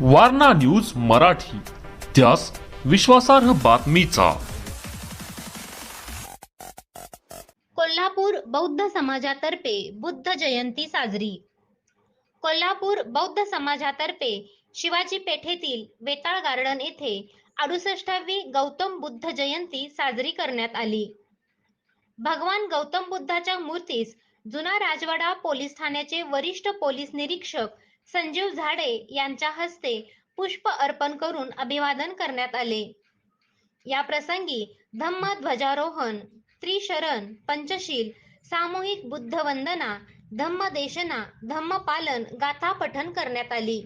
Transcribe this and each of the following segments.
Warna news Marathi. त्यास विश्वासार्ह बातमीचा. कोल्हापूर बौद्ध समाजातर्फे बुद्ध जयंती साजरी. कोल्हापूर बौद्ध समाजातर्फे शिवाजी पेठेतील वेताळ गार्डन येथे अडुसष्टावी गौतम बुद्ध जयंती साजरी करण्यात आली. भगवान गौतम बुद्धाच्या मूर्तीस जुना राजवाडा पोलीस ठाण्याचे वरिष्ठ पोलीस निरीक्षक संजीव झाडे यांच्या हस्ते पुष्प अर्पण करून अभिवादन करण्यात आले. या प्रसंगी धम्म ध्वजारोहण त्रिशरण पंचशील सामूहिक बुद्ध वंदना धम्म देशना धम्म पालन गाथा पठन करण्यात आली.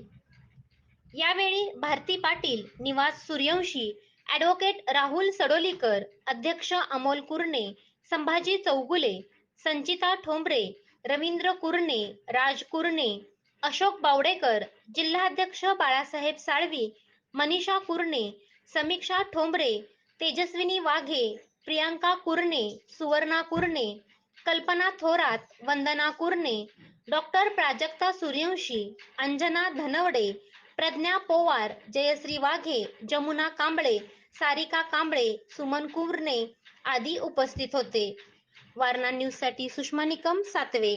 यावेळी भारती पाटील निवास सूर्यवंशी ॲडव्होकेट राहुल सडोलीकर अध्यक्ष अमोल कुरणे संभाजी चौगुले संचिता ठोंबरे रवींद्र कुरणे राज कुरणे अशोक बावडेकर जिल्हाध्यक्ष बाळासाहेब साळवी मनीषा कुरणे समीक्षा ठोंबरे तेजस्विनी वाघे प्रियांका कुरणे सुवर्णा कुरणे कल्पना थोरात वंदना कुरणे डॉक्टर प्राजक्ता सूर्यवंशी अंजना धनवडे प्रज्ञा पोवार जयश्री वाघे जमुना कांबळे सारिका कांबळे सुमन कुरणे आदी उपस्थित होते. वारणा न्यूजसाठी सुषमा निकम सातवे.